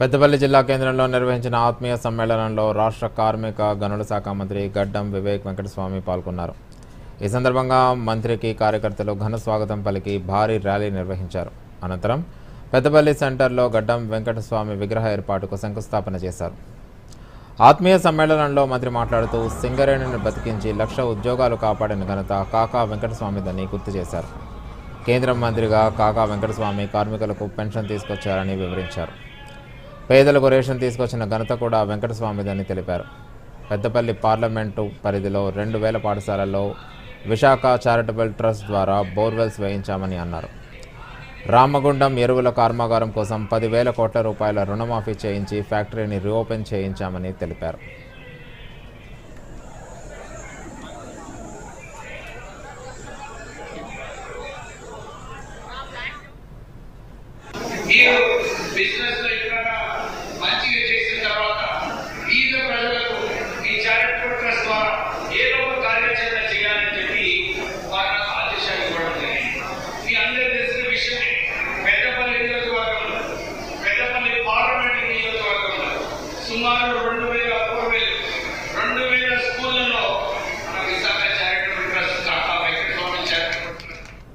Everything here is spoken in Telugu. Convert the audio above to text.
పెద్దపల్లి జిల్లా కేంద్రంలో నిర్వహించిన ఆత్మీయ సమ్మేళనంలో రాష్ట్ర కార్మిక గనుల శాఖ మంత్రి గడ్డం వివేక్ వెంకటస్వామి పాల్గొన్నారు. ఈ సందర్భంగా మంత్రికి కార్యకర్తలు ఘన స్వాగతం పలికి భారీ ర్యాలీ నిర్వహించారు. అనంతరం పెద్దపల్లి సెంటర్లో గడ్డం వెంకటస్వామి విగ్రహ ఏర్పాటుకు శంకుస్థాపన చేశారు. ఆత్మీయ సమ్మేళనంలో మంత్రి మాట్లాడుతూ సింగరేణిని బతికించి లక్ష ఉద్యోగాలు కాపాడిన ఘనత కాకా వెంకటస్వామిదని గుర్తు చేశారు. కేంద్ర మంత్రిగా కాకా వెంకటస్వామి కార్మికులకు పెన్షన్ తీసుకొచ్చారని వివరించారు. పేదలకు రేషన్ తీసుకొచ్చిన ఘనత కూడా వెంకటస్వామిదని తెలిపారు. పెద్దపల్లి పార్లమెంటు పరిధిలో రెండు వేల పాఠశాలల్లో విశాఖ చారిటబుల్ ట్రస్ట్ ద్వారా బోర్వెల్స్ వేయించామని అన్నారు. రామగుండం ఎరువుల కర్మాగారం కోసం పదివేల కోట్ల రూపాయల రుణమాఫీ చేయించి ఫ్యాక్టరీని రీఓపెన్ చేయించామని తెలిపారు. ఈ బిజినెస్ ಸುಮಾರು ಒಂದು ವೇಳೆ